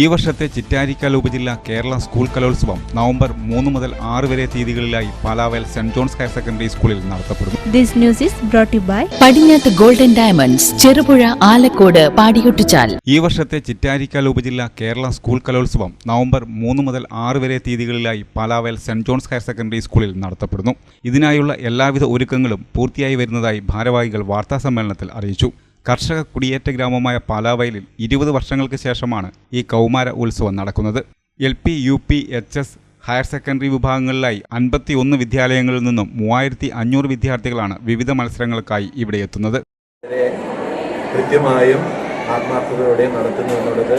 ഈ വർഷത്തെ ചിറ്റാരിക്കാൽ ഉപജില്ല കേരള സ്കൂൾ കലോത്സവം നവംബർ മൂന്ന് മുതൽ ആറ് വരെ തീയതികളിലായി Palavayal saint John's higher secondary സ്കൂളിൽ നടത്തപ്പെടുന്നു. This news is brought by by Padinjath golden diamonds Cherupuzha Alakode Padiyottuchal. ഈ വർഷത്തെ ചിറ്റാരിക്കാൽ ഉപജില്ല കേരള സ്കൂൾ കലോത്സവം നവംബർ മൂന്ന് മുതൽ ആറ് വരെ തീയതികളിലായി Palavayal saint John's higher secondary സ്കൂളിൽ നടത്തപ്പെടുന്നു. ഇതിനായുള്ള എല്ലാവിധ ഒരുക്കങ്ങളും പൂർത്തിയായി വരുന്നതായി ഭാരവാഹികൾ വാർത്താ സമ്മേളനത്തിൽ അറിയിച്ചു. കർഷക കുടിയേറ്റ ഗ്രാമമായ പാലാവയലിൽ ഇരുപത് വർഷങ്ങൾക്ക് ശേഷമാണ് ഈ കൗമാര ഉത്സവം നടക്കുന്നത്. L P U P H S higher secondary വിഭാഗങ്ങളിലായി അൻപത്തി ഒന്ന് വിദ്യാലയങ്ങളിൽ നിന്നും മൂവായിരത്തി അഞ്ഞൂറ് വിദ്യാർത്ഥികളാണ് വിവിധ മത്സരങ്ങൾക്കായി ഇവിടെ എത്തുന്നത്. കൃത്യമായും ആത്മാർത്ഥതയോടെ നടത്തുന്നു എന്നുള്ളത്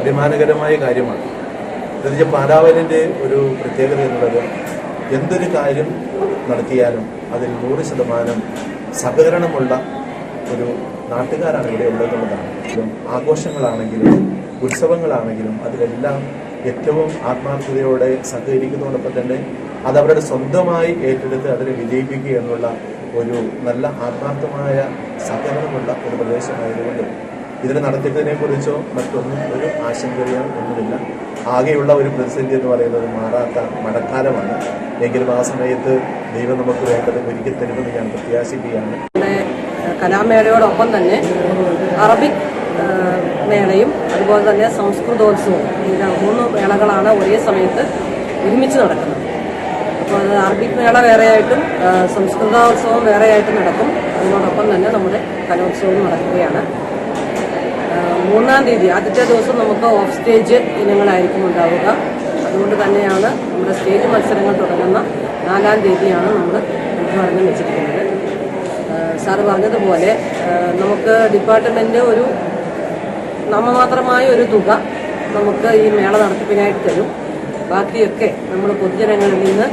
അഭിമാനകരമായ കാര്യമാണ്. പ്രത്യേകിച്ച് പാലാവലിന്റെ ഒരു പ്രത്യേകത എന്നുള്ളത് എന്തൊരു കാര്യം നടത്തിയാലും അതിൽ നൂറ് ശതമാനം സഹകരണമുള്ള ഒരു നാട്ടുകാരാണ് ഇവിടെ ഉള്ളതെന്നുള്ളതാണ് ആഘോഷങ്ങളാണെങ്കിലും ഉത്സവങ്ങളാണെങ്കിലും അതിലെല്ലാം ഏറ്റവും ആത്മാർത്ഥതയോടെ സഹകരിക്കുന്നതോടൊപ്പം തന്നെ അത് അവരുടെ സ്വന്തമായി ഏറ്റെടുത്ത് അതിനെ വിജയിപ്പിക്കുക എന്നുള്ള ഒരു നല്ല ആത്മാർത്ഥമായ സഹകരണമുള്ള ഒരു പ്രദേശമായതുകൊണ്ട് ഇതിനെ നടത്തിയതിനെ കുറിച്ചോ മറ്റൊന്നും ഒരു ആശങ്കയോ ഒന്നുമില്ല. ആകെയുള്ള ഒരു പ്രതിസന്ധി എന്ന് പറയുന്നത് മാറാത്ത മഴക്കാലമാണ്. എങ്കിലും ആ സമയത്ത് ദൈവം നമുക്ക് വേണ്ടത് ഒരുക്കി തരുമെന്ന് ഞാൻ പ്രത്യാശിക്കുകയാണ്. കലാമേളയോടൊപ്പം തന്നെ അറബിക് മേളയും അതുപോലെ തന്നെ സംസ്കൃതോത്സവവും ഈ ര- മൂന്ന് മേളകളാണ് ഒരേ സമയത്ത് ഒരുമിച്ച് നടക്കുന്നത്. അപ്പോൾ അറബിക് മേള വേറെയായിട്ടും സംസ്കൃതോത്സവം വേറെയായിട്ടും നടക്കും. അതിനോടൊപ്പം തന്നെ നമ്മുടെ കലോത്സവവും നടക്കുകയാണ്. മൂന്നാം തീയതി ആദ്യത്തെ ദിവസം നമുക്ക് ഓഫ് സ്റ്റേജ് ഇനങ്ങളായിരിക്കും ഉണ്ടാവുക. അതുകൊണ്ട് തന്നെയാണ് നമ്മുടെ സ്റ്റേജ് മത്സരങ്ങൾ തുടങ്ങുന്ന നാലാം തീയതിയാണ് നമ്മൾ ഉദ്ഘാടനം വെച്ചിരിക്കുന്നത്. സാറ് പറഞ്ഞതുപോലെ നമുക്ക് ഡിപ്പാർട്ട്മെന്റ് ഒരു നാമമാത്രമായ ഒരു തുക നമുക്ക് ഈ മേള നടത്തിപ്പിനായിട്ട് തരും. ബാക്കിയൊക്കെ നമ്മൾ പൊതുജനങ്ങളിൽ നിന്ന്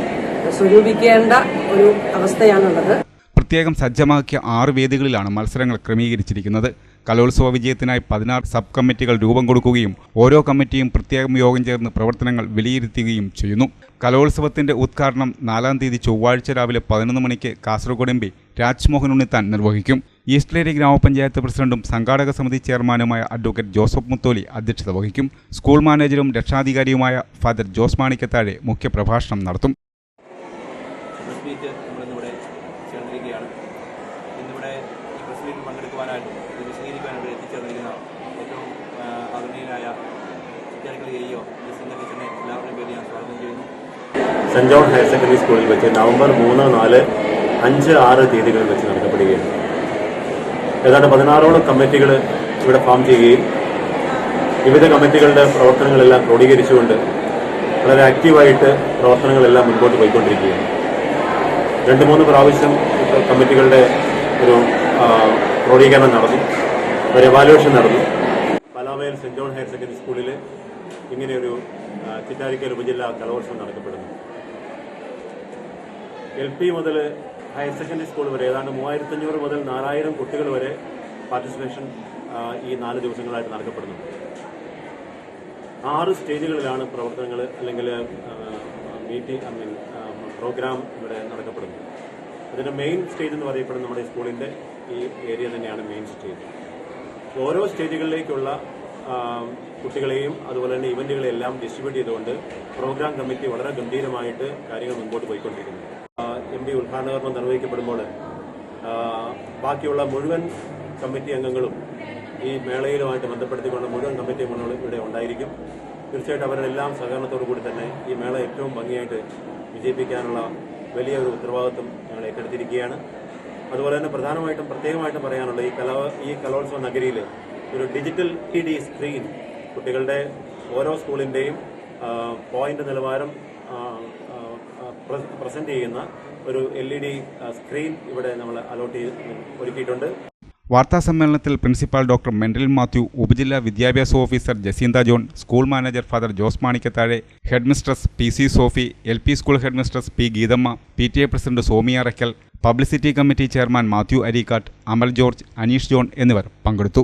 സ്വരൂപിക്കേണ്ട ഒരു അവസ്ഥയാണുള്ളത്. പ്രത്യേകം സജ്ജമാക്കിയ ആറ് വേദികളിലാണ് മത്സരങ്ങൾ ക്രമീകരിച്ചിരിക്കുന്നത്. കലോത്സവ വിജയത്തിനായി പതിനാറ് സബ് കമ്മിറ്റികൾ രൂപം കൊടുക്കുകയും ഓരോ കമ്മിറ്റിയും പ്രത്യേകം യോഗം ചേർന്ന് പ്രവർത്തനങ്ങൾ വിലയിരുത്തുകയും ചെയ്യുന്നു. കലോത്സവത്തിന്റെ ഉദ്ഘാടനം നാലാം തീയതി ചൊവ്വാഴ്ച രാവിലെ പതിനൊന്ന് മണിക്ക് കാസർഗോഡ് എം പി രാജ്മോഹൻ ഉണ്ണിത്താൻ നിർവഹിക്കും. ഈസ്റ്റ്ലേരി ഗ്രാമപഞ്ചായത്ത് പ്രസിഡന്റും സംഘാടക സമിതി ചെയർമാനുമായ അഡ്വക്കേറ്റ് ജോസഫ് മുത്തോലി അധ്യക്ഷത വഹിക്കും. സ്കൂൾ മാനേജരും രക്ഷാധികാരിയുമായ ഫാദർ ജോസ് മാണിക്കത്താഴെ മുഖ്യപ്രഭാഷണം നടത്തും. സ്വാഗതം ചെയ്യുന്നു. സെന്റ് ജോൺ ഹയർ സെക്കൻഡറി സ്കൂളിൽ വെച്ച് നവംബർ മൂന്ന് നാല് അഞ്ച് ആറ് തീയതികളിൽ വെച്ച് നടത്തപ്പെടുകയാണ്. ഏതാണ്ട് പതിനാറോളം കമ്മിറ്റികൾ ഇവിടെ ഫോം ചെയ്യുകയും വിവിധ കമ്മിറ്റികളുടെ പ്രവർത്തനങ്ങളെല്ലാം ക്രോഡീകരിച്ചുകൊണ്ട് വളരെ ആക്റ്റീവായിട്ട് പ്രവർത്തനങ്ങളെല്ലാം മുൻപോട്ട് പോയിക്കൊണ്ടിരിക്കുകയാണ്. രണ്ട് മൂന്ന് പ്രാവശ്യം കമ്മിറ്റികളുടെ ഒരു ക്രോഡീകരണം നടന്നു. ഒരു എവാലുവേഷൻ നടന്നു. പലാമയിൽ സെന്റ് ജോൺ ഹയർ സെക്കൻഡറി സ്കൂളിൽ ഇങ്ങനെയൊരു ചിറ്റാരിക്കൽ ഉപജില്ലാ കലോത്സവം നടത്തപ്പെടുന്നു എൽ പി മുതൽ ഹയർ സെക്കൻഡറി സ്കൂൾ വരെ ഏതാണ്ട് മൂവായിരത്തഞ്ഞൂറ് മുതൽ നാലായിരം കുട്ടികൾ വരെ പാർട്ടിസിപ്പേഷൻ ഈ നാല് ദിവസങ്ങളായിട്ട് നടക്കപ്പെടുന്നു. ആറ് സ്റ്റേജുകളിലാണ് പ്രവർത്തനങ്ങൾ അല്ലെങ്കിൽ മീറ്റിംഗ് ഐ മീൻ പ്രോഗ്രാം ഇവിടെ നടക്കപ്പെടുന്നത്. അതിന്റെ മെയിൻ സ്റ്റേജ് എന്ന് പറയപ്പെടുന്നത് നമ്മുടെ സ്കൂളിന്റെ ഈ ഏരിയ തന്നെയാണ് മെയിൻ സ്റ്റേജ്. ഓരോ സ്റ്റേജുകളിലേക്കുള്ള കുട്ടികളെയും അതുപോലെ തന്നെ ഇവന്റുകളെയും എല്ലാം ഡിസ്ട്രിബ്യൂട്ട് ചെയ്തുകൊണ്ട് പ്രോഗ്രാം കമ്മിറ്റി വളരെ ഗംഭീരമായിട്ട് കാര്യങ്ങൾ മുമ്പോട്ട് പോയിക്കൊണ്ടിരിക്കുന്നു. എം പി ഉദ്ഘാടനകർമ്മം നിർവഹിക്കപ്പെടുമ്പോൾ ബാക്കിയുള്ള മുഴുവൻ കമ്മിറ്റി അംഗങ്ങളും ഈ മേളയിലുമായിട്ട് ബന്ധപ്പെടുത്തിക്കൊണ്ട് മുഴുവൻ കമ്മിറ്റി അംഗങ്ങളും ഇവിടെ ഉണ്ടായിരിക്കും. തീർച്ചയായിട്ടും അവരുടെ എല്ലാം സഹകരണത്തോടു കൂടി തന്നെ ഈ മേള ഏറ്റവും ഭംഗിയായിട്ട് വിജയിപ്പിക്കാനുള്ള വലിയ ഒരു ഉത്തരവാദിത്വം ഞങ്ങൾ ഏറ്റെടുത്തിരിക്കുകയാണ് അതുപോലെ തന്നെ പ്രധാനമായിട്ടും പ്രത്യേകമായിട്ടും പറയാനുള്ള ഈ കലാ ഈ കലോത്സവ നഗരിയിൽ ഒരു ഡിജിറ്റൽ ടി ഡി സ്ക്രീൻ കുട്ടികളുടെ ഓരോ സ്കൂളിന്റെയും പോയിന്റ് നിലവാരം പ്രസന്റ് ചെയ്യുന്ന ഒരു എൽ ഇ ഡി സ്ക്രീൻ ഇവിടെ നമ്മൾ അലോട്ട് ചെയ്ത് വാർത്താ സമ്മേളനത്തിൽ പ്രിൻസിപ്പൽ ഡോക്ടർ മെൻഡൽ മാത്യു ഉപജില്ലാ വിദ്യാഭ്യാസ officer Jacintha John school manager father Jose Manikkathazhe head mistress P C Sophy L P school headmistress P Geethamma P T A president Somiya Rackal publicity committee chairman Mathew Areekkattu Amal George Aneesh John എന്നിവർ പങ്കെടുത്തു.